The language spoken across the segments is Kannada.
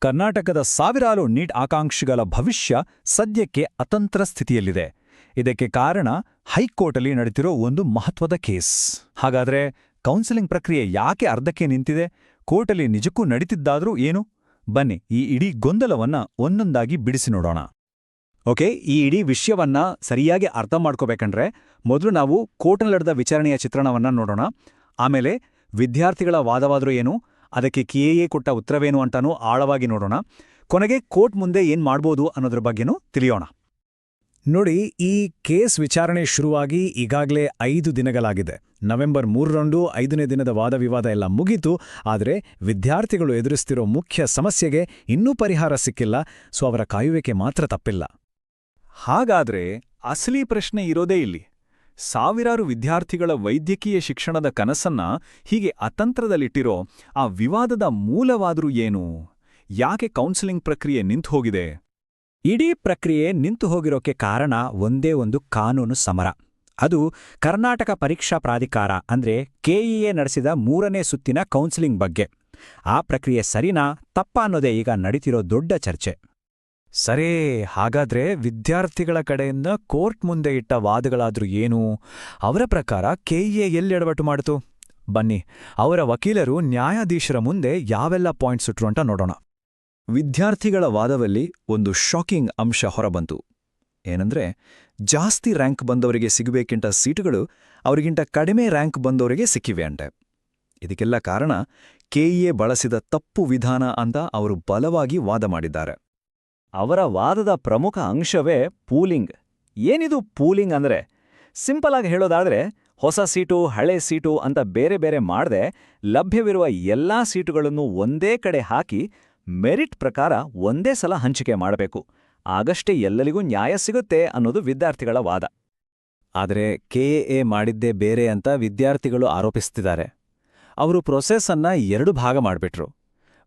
ಕರ್ನಾಟಕದ ಸಾವಿರಾರು ನೀಟ್ ಆಕಾಂಕ್ಷಿಗಳ ಭವಿಷ್ಯ ಸದ್ಯಕ್ಕೆ ಅತಂತ್ರ ಸ್ಥಿತಿಯಲ್ಲಿದೆ. ಇದಕ್ಕೆ ಕಾರಣ ಹೈಕೋರ್ಟಲ್ಲಿ ನಡೆದಿರೋ ಒಂದು ಮಹತ್ವದ ಕೇಸ್. ಹಾಗಾದ್ರೆ ಕೌನ್ಸಿಲಿಂಗ್ ಪ್ರಕ್ರಿಯೆ ಯಾಕೆ ಅರ್ಧಕ್ಕೆ ನಿಂತಿದೆ? ಕೋರ್ಟಲ್ಲಿ ನಿಜಕ್ಕೂ ನಡೀತಿದ್ದಾದರೂ ಏನು? ಬನ್ನಿ, ಈ ಇಡೀ ಗೊಂದಲವನ್ನ ಒಂದೊಂದಾಗಿ ಬಿಡಿಸಿ ನೋಡೋಣ. ಓಕೆ, ಈ ಇಡೀ ವಿಷಯವನ್ನ ಸರಿಯಾಗಿ ಅರ್ಥ ಮಾಡ್ಕೋಬೇಕಂದ್ರೆ, ಮೊದಲು ನಾವು ಕೋರ್ಟ್ನಲ್ಲಿ ನಡೆದ ವಿಚಾರಣೆಯ ಚಿತ್ರಣವನ್ನ ನೋಡೋಣ. ಆಮೇಲೆ ವಿದ್ಯಾರ್ಥಿಗಳ ವಾದವಾದರೂ ಏನು? ಅದಕ್ಕೆ ಕೆಎ ಕೊಟ್ಟ ಉತ್ತರವೇನು ಅಂತಾನೂ ಆಳವಾಗಿ ನೋಡೋಣ. ಕೊನೆಗೆ ಕೋರ್ಟ್ ಮುಂದೆ ಏನ್ ಮಾಡ್ಬೋದು ಅನ್ನೋದ್ರ ಬಗ್ಗೆನೂ ತಿಳಿಯೋಣ. ನೋಡಿ, ಈ ಕೇಸ್ ವಿಚಾರಣೆ ಶುರುವಾಗಿ ಈಗಾಗಲೇ ಐದು ದಿನಗಳಾಗಿದೆ. ನವೆಂಬರ್ ಮೂರರಂದು ಐದನೇ ದಿನದ ವಾದವಿವಾದ ಎಲ್ಲ ಮುಗಿತು. ಆದರೆ ವಿದ್ಯಾರ್ಥಿಗಳು ಎದುರಿಸ್ತಿರೋ ಮುಖ್ಯ ಸಮಸ್ಯೆಗೆ ಇನ್ನೂ ಪರಿಹಾರ ಸಿಕ್ಕಿಲ್ಲ. ಸೊ, ಅವರ ಕಾಯುವಿಕೆ ಮಾತ್ರ ತಪ್ಪಿಲ್ಲ. ಹಾಗಾದ್ರೆ ಅಸಲಿ ಪ್ರಶ್ನೆ ಇರೋದೇ ಇಲ್ಲಿ. ಸಾವಿರಾರು ವಿದ್ಯಾರ್ಥಿಗಳ ವೈದ್ಯಕೀಯ ಶಿಕ್ಷಣದ ಕನಸನ್ನ ಹೀಗೆ ಅತಂತ್ರದಲ್ಲಿಟ್ಟಿರೋ ಆ ವಿವಾದದ ಮೂಲವಾದರೂ ಏನು? ಯಾಕೆ ಕೌನ್ಸಿಲಿಂಗ್ ಪ್ರಕ್ರಿಯೆ ನಿಂತುಹೋಗಿದೆ? ಇಡೀ ಪ್ರಕ್ರಿಯೆ ನಿಂತು ಹೋಗಿರೋಕೆ ಕಾರಣ ಒಂದೇ ಒಂದು ಕಾನೂನು ಸಮರ. ಅದು ಕರ್ನಾಟಕ ಪರೀಕ್ಷಾ ಪ್ರಾಧಿಕಾರ ಅಂದ್ರೆ ಕೆಇಎ ನಡೆಸಿದ ಮೂರನೇ ಸುತ್ತಿನ ಕೌನ್ಸಿಲಿಂಗ್ ಬಗ್ಗೆ. ಆ ಪ್ರಕ್ರಿಯೆ ಸರಿನಾ ತಪ್ಪ ಅನ್ನೋದೇ ಈಗ ನಡೀತಿರೋ ದೊಡ್ಡ ಚರ್ಚೆ. ಸರೇ, ಹಾಗಾದ್ರೆ ವಿದ್ಯಾರ್ಥಿಗಳ ಕಡೆಯಿಂದ ಕೋರ್ಟ್ ಮುಂದೆ ಇಟ್ಟ ವಾದಗಳಾದ್ರೂ ಏನು? ಅವರ ಪ್ರಕಾರ ಕೆಇಎ ಎಲ್ಲಿ ಎಡವಟ್ಟು ಮಾಡಿತು? ಬನ್ನಿ, ಅವರ ವಕೀಲರು ನ್ಯಾಯಾಧೀಶರ ಮುಂದೆ ಯಾವೆಲ್ಲ ಪಾಯಿಂಟ್ಸ್ ಇಟ್ರು ಅಂತ ನೋಡೋಣ. ವಿದ್ಯಾರ್ಥಿಗಳ ವಾದದಲ್ಲಿ ಒಂದು ಶಾಕಿಂಗ್ ಅಂಶ ಹೊರಬಂತು. ಏನಂದ್ರೆ, ಜಾಸ್ತಿ ರ್ಯಾಂಕ್ ಬಂದವರಿಗೆ ಸಿಗಬೇಕಿಂತ ಸೀಟುಗಳು ಅವರಿಗಿಂತ ಕಡಿಮೆ ರ್ಯಾಂಕ್ ಬಂದವರಿಗೆ ಸಿಕ್ಕಿವೆ ಅಂಟೆ ಇದಕ್ಕೆಲ್ಲ ಕಾರಣ ಕೆಇಎ ಬಳಸಿದ ತಪ್ಪು ವಿಧಾನ ಅಂತ ಅವರು ಬಲವಾಗಿ ವಾದ ಮಾಡಿದ್ದಾರೆ. ಅವರ ವಾದದ ಪ್ರಮುಖ ಅಂಶವೇ ಪೂಲಿಂಗ್. ಏನಿದು ಪೂಲಿಂಗ್ ಅಂದ್ರೆ? ಸಿಂಪಲ್ ಆಗಿ ಹೇಳೋದಾದ್ರೆ, ಹೊಸ ಸೀಟು, ಹಳೆ ಸೀಟು ಅಂತ ಬೇರೆ ಬೇರೆ ಮಾಡದೆ ಲಭ್ಯವಿರುವ ಎಲ್ಲಾ ಸೀಟುಗಳನ್ನು ಒಂದೇ ಕಡೆ ಹಾಕಿ ಮೆರಿಟ್ ಪ್ರಕಾರ ಒಂದೇ ಸಲ ಹಂಚಿಕೆ ಮಾಡಬೇಕು. ಆಗಷ್ಟೇ ಎಲ್ಲರಿಗೂ ನ್ಯಾಯ ಸಿಗುತ್ತೆ ಅನ್ನೋದು ವಿದ್ಯಾರ್ಥಿಗಳ ವಾದ. ಆದರೆ ಕೆಎ ಮಾಡಿದ್ದೇ ಬೇರೆ ಅಂತ ವಿದ್ಯಾರ್ಥಿಗಳು ಆರೋಪಿಸ್ತಿದ್ದಾರೆ. ಅವರು ಪ್ರೊಸೆಸ್ ಅನ್ನ ಎರಡು ಭಾಗ ಮಾಡಿಬಿಟ್ರು.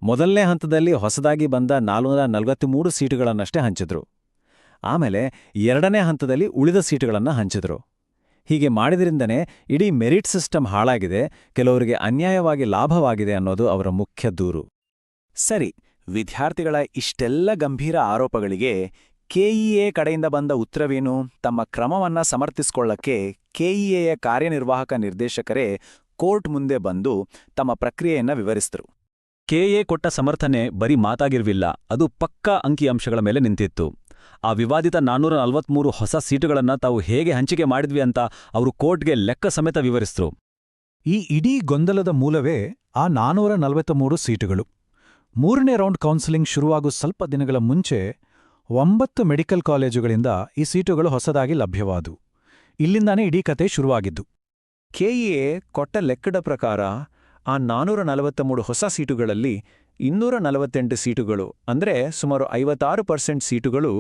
ಮೊದಲನೇ ಹಂತದಲ್ಲಿ ಹೊಸದಾಗಿ ಬಂದ ನಾಲ್ನೂರ ನಲವತ್ಮೂರು ಸೀಟುಗಳನ್ನಷ್ಟೇ ಹಂಚಿದ್ರು. ಆಮೇಲೆ ಎರಡನೇ ಹಂತದಲ್ಲಿ ಉಳಿದ ಸೀಟುಗಳನ್ನು ಹಂಚಿದ್ರು. ಹೀಗೆ ಮಾಡಿದ್ರಿಂದನೇ ಇಡೀ ಮೆರಿಟ್ ಸಿಸ್ಟಮ್ ಹಾಳಾಗಿದೆ, ಕೆಲವರಿಗೆ ಅನ್ಯಾಯವಾಗಿ ಲಾಭವಾಗಿದೆ ಅನ್ನೋದು ಅವರ ಮುಖ್ಯ ದೂರು. ಸರಿ, ವಿದ್ಯಾರ್ಥಿಗಳ ಇಷ್ಟೆಲ್ಲ ಗಂಭೀರ ಆರೋಪಗಳಿಗೆ ಕೆಇಎ ಕಡೆಯಿಂದ ಬಂದ ಉತ್ತರವೇನು? ತಮ್ಮ ಕ್ರಮವನ್ನ ಸಮರ್ಥಿಸಿಕೊಳ್ಳಕ್ಕೆ ಕೆಇಎಯ ಕಾರ್ಯನಿರ್ವಾಹಕ ನಿರ್ದೇಶಕರೇ ಕೋರ್ಟ್ ಮುಂದೆ ಬಂದು ತಮ್ಮ ಪ್ರಕ್ರಿಯೆಯನ್ನ ವಿವರಿಸಿದರು. ಕೆಎ ಕೊಟ್ಟ ಸಮರ್ಥನೆ ಬರೀ ಮಾತಾಗಿರ್ವಿಲ್ಲ ಅದು ಪಕ್ಕಾ ಅಂಕಿಅಂಶಗಳ ಮೇಲೆ ನಿಂತಿತ್ತು. ಆ ವಿವಾದಿತ ನಾನ್ನೂರ ನಲವತ್ಮೂರು ಹೊಸ ಸೀಟುಗಳನ್ನು ತಾವು ಹೇಗೆ ಹಂಚಿಕೆ ಮಾಡಿದ್ವಿ ಅಂತ ಅವರು ಕೋರ್ಟ್ಗೆ ಲೆಕ್ಕ ಸಮೇತ ವಿವರಿಸಿದ್ರು ಈ ಇಡೀ ಗೊಂದಲದ ಮೂಲವೇ ಆ ನಾನೂರ ನಲವತ್ಮೂರು ಸೀಟುಗಳು. ಮೂರನೇ ರೌಂಡ್ ಕೌನ್ಸಿಲಿಂಗ್ ಶುರುವಾಗೋ ಸ್ವಲ್ಪ ದಿನಗಳ ಮುಂಚೆ ಒಂಬತ್ತು ಮೆಡಿಕಲ್ ಕಾಲೇಜುಗಳಿಂದ ಈ ಸೀಟುಗಳು ಹೊಸದಾಗಿ ಲಭ್ಯವಾದವು. ಇಲ್ಲಿಂದಾನೇ ಇಡೀ ಕತೆ ಶುರುವಾಗಿದ್ದು. ಕೆಇಎ ಕೊಟ್ಟ ಲೆಕ್ಕದ ಪ್ರಕಾರ ಆ ನಾನೂರ ನಲವತ್ಮೂರು ಹೊಸ ಸೀಟುಗಳಲ್ಲಿ ಇನ್ನೂರ ನಲವತ್ತೆಂಟು ಸೀಟುಗಳು, ಅಂದ್ರೆ ಸುಮಾರು ಐವತ್ತಾರು ಪರ್ಸೆಂಟ್ ಸೀಟುಗಳು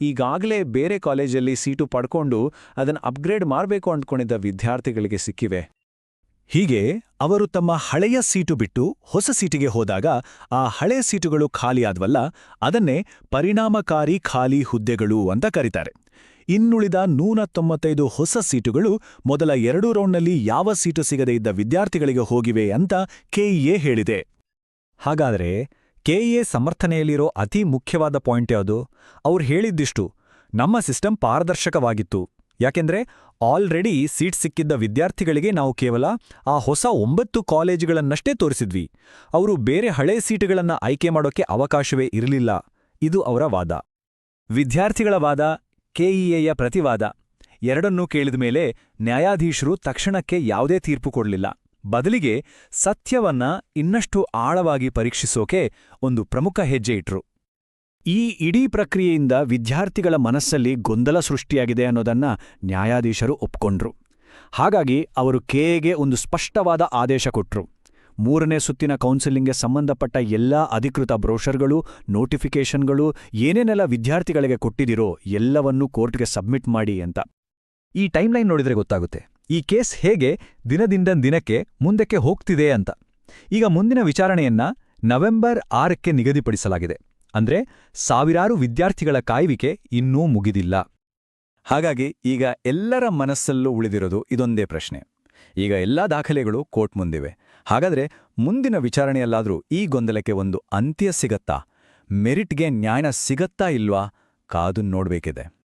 ಈಗಾಗಲೇ ಬೇರೆ ಕಾಲೇಜಲ್ಲಿ ಸೀಟು ಪಡ್ಕೊಂಡು ಅದನ್ನು ಅಪ್ಗ್ರೇಡ್ ಮಾಡಬೇಕು ಅಂದ್ಕೊಂಡಿದ್ದ ವಿದ್ಯಾರ್ಥಿಗಳಿಗೆ ಸಿಕ್ಕಿವೆ. ಹೀಗೆ ಅವರು ತಮ್ಮ ಹಳೆಯ ಸೀಟು ಬಿಟ್ಟು ಹೊಸ ಸೀಟಿಗೆ ಹೋದಾಗ ಆ ಹಳೆಯ ಸೀಟುಗಳು ಖಾಲಿಯಾದ್ವಲ್ಲ, ಅದನ್ನೇ ಪರಿಣಾಮಕಾರಿ ಖಾಲಿ ಹುದ್ದೆಗಳು ಅಂತ ಕರೀತಾರೆ. ಇನ್ನುಳಿದ ನೂರ ತೊಂಬತ್ತೈದು ಹೊಸ ಸೀಟುಗಳು ಮೊದಲ ಎರಡು ರೌಂಡ್ನಲ್ಲಿ ಯಾವ ಸೀಟು ಸಿಗದೇ ಇದ್ದ ವಿದ್ಯಾರ್ಥಿಗಳಿಗೆ ಹೋಗಿವೆ ಅಂತ ಕೆಇಎ ಹೇಳಿದೆ. ಹಾಗಾದ್ರೆ ಕೆಇಎ ಸಮರ್ಥನೆಯಲ್ಲಿರೋ ಅತಿ ಮುಖ್ಯವಾದ ಪಾಯಿಂಟ್ ಯಾವುದು? ಅವ್ರು ಹೇಳಿದ್ದಿಷ್ಟು. ನಮ್ಮ ಸಿಸ್ಟಮ್ ಪಾರದರ್ಶಕವಾಗಿತ್ತು. ಯಾಕೆಂದ್ರೆ ಆಲ್ರೆಡಿ ಸೀಟ್ ಸಿಕ್ಕಿದ್ದ ವಿದ್ಯಾರ್ಥಿಗಳಿಗೆ ನಾವು ಕೇವಲ ಆ ಹೊಸ ಒಂಬತ್ತು ಕಾಲೇಜುಗಳನ್ನಷ್ಟೇ ತೋರಿಸಿದ್ವಿ. ಅವರು ಬೇರೆ ಹಳೆ ಸೀಟುಗಳನ್ನ ಆಯ್ಕೆ ಮಾಡೋಕೆ ಅವಕಾಶವೇ ಇರಲಿಲ್ಲ. ಇದು ಅವರ ವಾದ. ವಿದ್ಯಾರ್ಥಿಗಳ ವಾದ ಕೆಇಎಯ ಪ್ರತಿವಾದ. ಎರಡನ್ನೂ ಕೇಳಿದ ಮೇಲೆ ನ್ಯಾಯಾಧೀಶರು ತಕ್ಷಣಕ್ಕೆ ಯಾವುದೇ ತೀರ್ಪು ಕೊಡಲಿಲ್ಲ. ಬದಲಿಗೆ ಸತ್ಯವನ್ನ ಇನ್ನಷ್ಟು ಆಳವಾಗಿ ಪರೀಕ್ಷಿಸೋಕೆ ಒಂದು ಪ್ರಮುಖ ಹೆಜ್ಜೆ ಇಟ್ರು. ಈ ಇಡೀ ಪ್ರಕ್ರಿಯೆಯಿಂದ ವಿದ್ಯಾರ್ಥಿಗಳ ಮನಸ್ಸಲ್ಲಿ ಗೊಂದಲ ಸೃಷ್ಟಿಯಾಗಿದೆ ಅನ್ನೋದನ್ನ ನ್ಯಾಯಾಧೀಶರು ಒಪ್ಕೊಂಡ್ರು. ಹಾಗಾಗಿ ಅವರು ಕೆಎಗೆ ಒಂದು ಸ್ಪಷ್ಟವಾದ ಆದೇಶ ಕೊಟ್ರು. ಮೂರನೇ ಸುತ್ತಿನ ಕೌನ್ಸಿಲಿಂಗ್ಗೆ ಸಂಬಂಧಪಟ್ಟ ಎಲ್ಲಾ ಅಧಿಕೃತ ಬ್ರೋಷರ್ಗಳು ನೋಟಿಫಿಕೇಷನ್ಗಳು ಏನೇನೆಲ್ಲ ವಿದ್ಯಾರ್ಥಿಗಳಿಗೆ ಕೊಟ್ಟಿದಿರೋ ಎಲ್ಲವನ್ನೂ ಕೋರ್ಟ್ಗೆ ಸಬ್ಮಿಟ್ ಮಾಡಿ ಅಂತ. ಈ ಟೈಮ್ಲೈನ್ ನೋಡಿದ್ರೆ ಗೊತ್ತಾಗುತ್ತೆ. ಈ ಕೇಸ್ ಹೇಗೆ ದಿನದಿಂದ ದಿನಕ್ಕೆ ಮುಂದಕ್ಕೆ ಹೋಗ್ತಿದೆ ಅಂತ. ಈಗ ಮುಂದಿನ ವಿಚಾರಣೆಯನ್ನ ನವೆಂಬರ್ ಆರಕ್ಕೆ ನಿಗದಿಪಡಿಸಲಾಗಿದೆ. ಅಂದ್ರೆ ಸಾವಿರಾರು ವಿದ್ಯಾರ್ಥಿಗಳ ಕಾಯುವಿಕೆ ಇನ್ನೂ ಮುಗಿದಿಲ್ಲ. ಹಾಗಾಗಿ ಈಗ ಎಲ್ಲರ ಮನಸ್ಸಲ್ಲೂ ಉಳಿದಿರೋದು ಇದೊಂದೇ ಪ್ರಶ್ನೆ. ಈಗ ಎಲ್ಲಾ ದಾಖಲೆಗಳು ಕೋರ್ಟ್ ಮುಂದಿವೆ. ಹಾಗಾದ್ರೆ ಮುಂದಿನ ವಿಚಾರಣೆಯಲ್ಲಾದರೂ ಈ ಗೊಂದಲಕ್ಕೆ ಒಂದು ಅಂತ್ಯ ಸಿಗತ್ತಾ? ಮೆರಿಟ್ಗೆ ನ್ಯಾಯ ಸಿಗತ್ತಾ ಇಲ್ವಾ? ಕಾದು ನೋಡ್ಬೇಕಿದೆ.